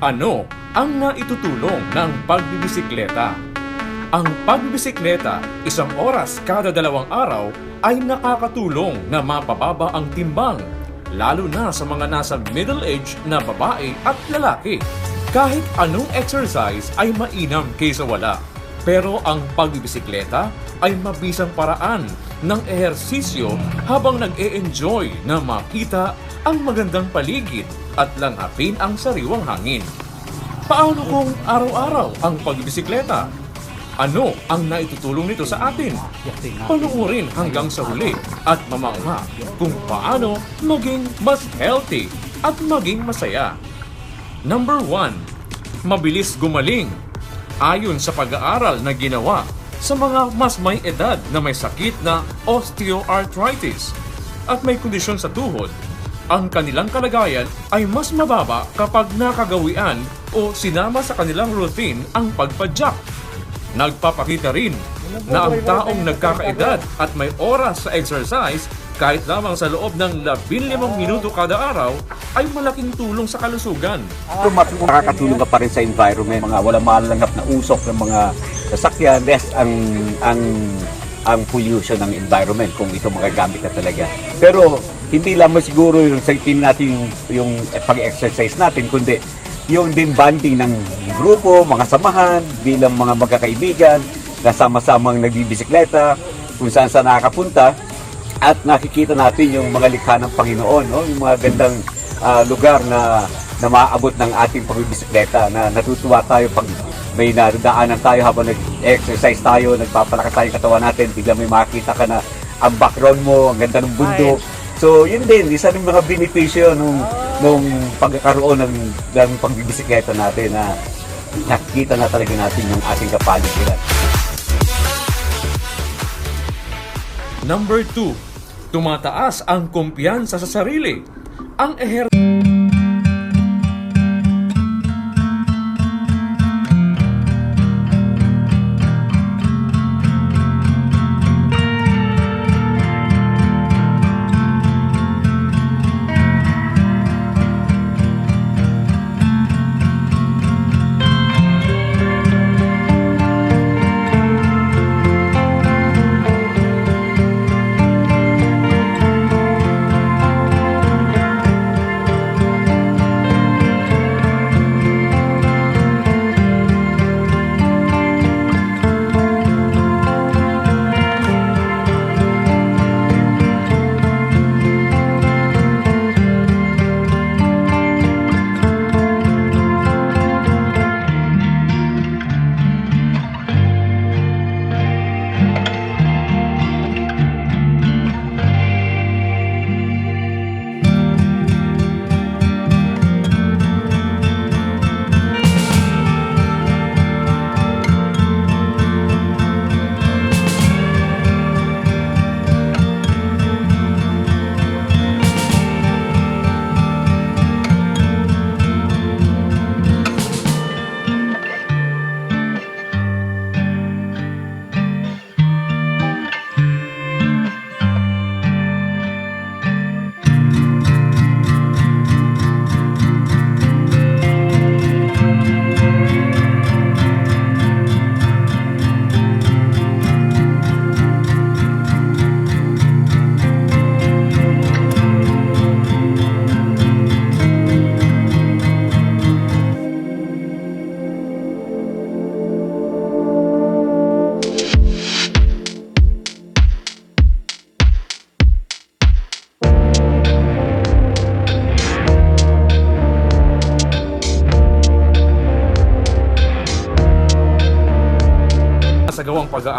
Ano ang naitutulong ng pagbibisikleta? Ang pagbibisikleta, isang oras kada dalawang araw, ay nakakatulong na mapababa ang timbang, lalo na sa mga nasa middle age na babae at lalaki. Kahit anong exercise ay mainam kaysa wala. Pero ang pagbibisikleta ay mabisang paraan ng ehersisyo habang nag-e-enjoy na makita ang magandang paligid at langhapin ang sariwang hangin. Paano kung araw-araw ang pagbibisikleta? Ano ang naitutulong nito sa atin? Panuorin hanggang sa huli at mamangha kung paano maging mas healthy at maging masaya. Number 1. Mabilis gumaling. Ayon sa pag-aaral na ginawa sa mga mas may edad na may sakit na osteoarthritis at may kondisyon sa tuhod, ang kanilang kalagayan ay mas mababa kapag nakagawian o sinama sa kanilang routine ang pagpadyak. Nagpapakita rin na ang taong nagkakaedad at may oras sa exercise kahit lamang sa loob ng 15 minuto kada araw ay malaking tulong sa kalusugan. Kung mat- makakatulong ka pa rin sa environment, mga walang malanggap na usok ng mga sasakyan, less ang ang ang pollution ng environment kung ito magagamit na talaga. Pero hindi lamang siguro yung sa team natin yung, yung pag-exercise natin, kundi yung din banding ng grupo, mga samahan, bilang mga magkakaibigan, na sama-samang nagbibisikleta, kung saan saan nakakapunta, at nakikita natin yung mga likha ng Panginoon, no? yung mga gandang ah, lugar na na maaabot ng ating pagbibisikleta na natutuwa tayo pag may nadaanan tayo habang nag-exercise tayo, nagpapalakas tayo katawan natin, bigla may makita ka na ang background mo, ang ganda ng bundok. So, yun din, isa ng mga benepisyo nung, nung pagkakaroon ng, ng pagbibisikleta natin na nakikita na talaga natin yung ating kapaligiran. Number 2. Tumataas ang kumpiyansa sa sarili. Ang eher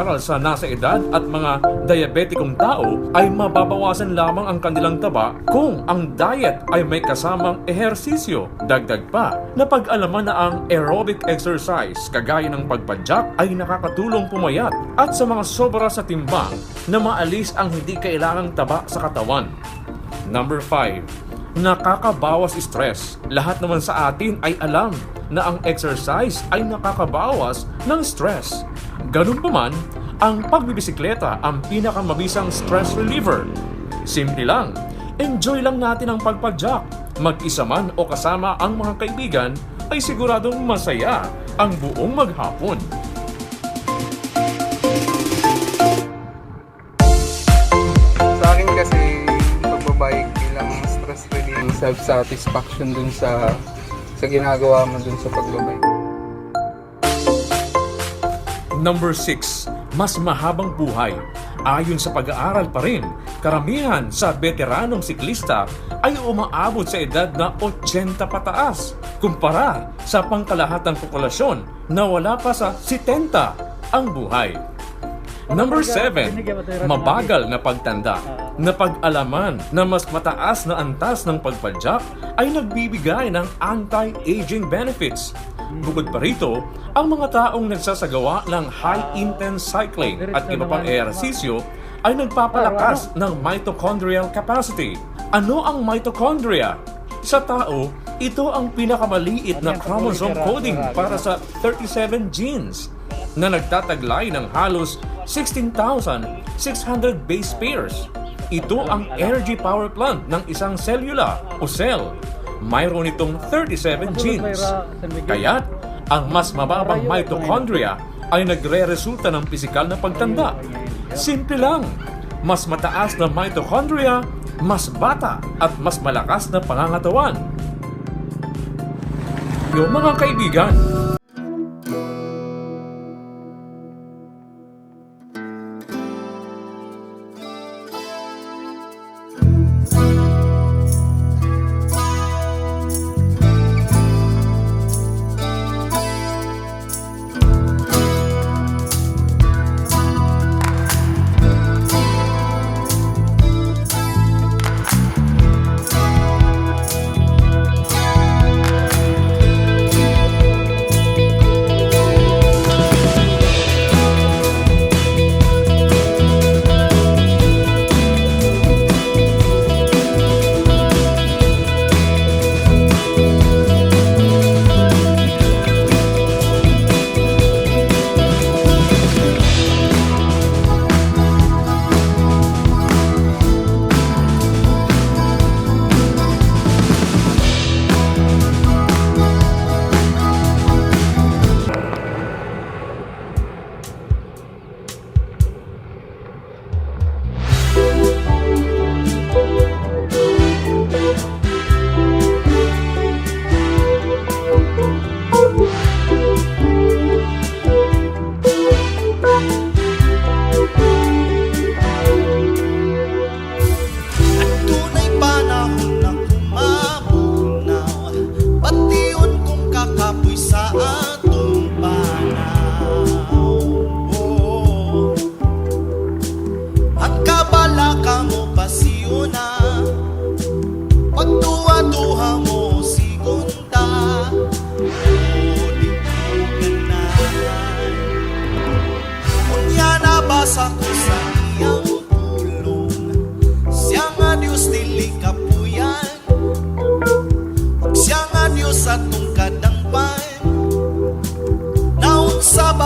pag-aaral sa nasa edad at mga diabetikong tao ay mababawasan lamang ang kanilang taba kung ang diet ay may kasamang ehersisyo. Dagdag pa, napag-alaman na ang aerobic exercise kagaya ng pagpadyak ay nakakatulong pumayat at sa mga sobra sa timbang na maalis ang hindi kailangang taba sa katawan. Number 5. Nakakabawas stress. Lahat naman sa atin ay alam na ang exercise ay nakakabawas ng stress. Ganun pa man, ang pagbibisikleta ang pinakamabisang stress reliever. Simple lang, enjoy lang natin ang pagpadyak. Mag-isa man o kasama ang mga kaibigan, ay siguradong masaya ang buong maghapon. Sa akin kasi, pagbabike bilang stress relief, self-satisfaction dun sa sa ginagawa mo dun sa pagbabike. Number 6. Mas mahabang buhay. Ayon sa pag-aaral pa rin, karamihan sa veteranong siklista ay umaabot sa edad na 80 pataas kumpara sa pangkalahatang populasyon na wala pa sa 70 ang buhay. Number 7. Mabagal na pagtanda. Na pag-alaman na mas mataas na antas ng pagpadyak ay nagbibigay ng anti-aging benefits. Bukod pa rito, ang mga taong nagsasagawa ng high-intense cycling at iba pang ehersisyo ay nagpapalakas ng mitochondrial capacity. Ano ang mitochondria? Sa tao, ito ang pinakamaliit na chromosome coding para sa 37 genes na nagtataglay ng halos 16,600 base pairs. Ito ang energy power plant ng isang cellula o cell. Mayroon itong 37 genes. Kaya't ang mas mababang mitochondria ay nagre-resulta ng pisikal na pagtanda. Simple lang. Mas mataas na mitochondria, mas bata at mas malakas na pangangatawan. Yung mga kaibigan,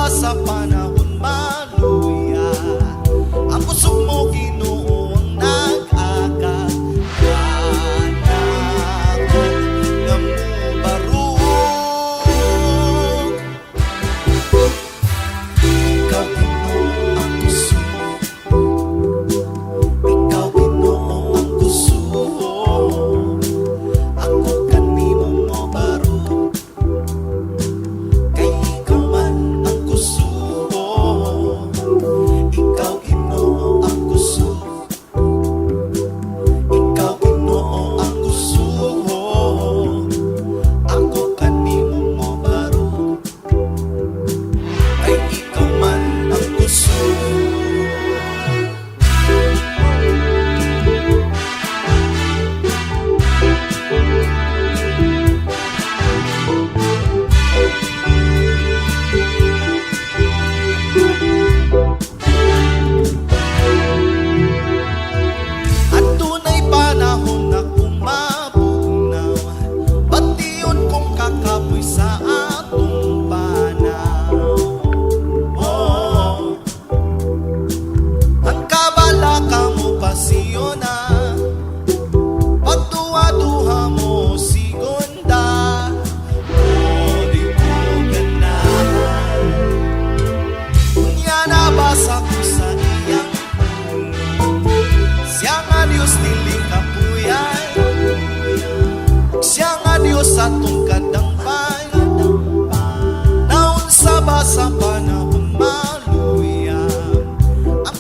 Naun sa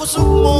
Ang pusog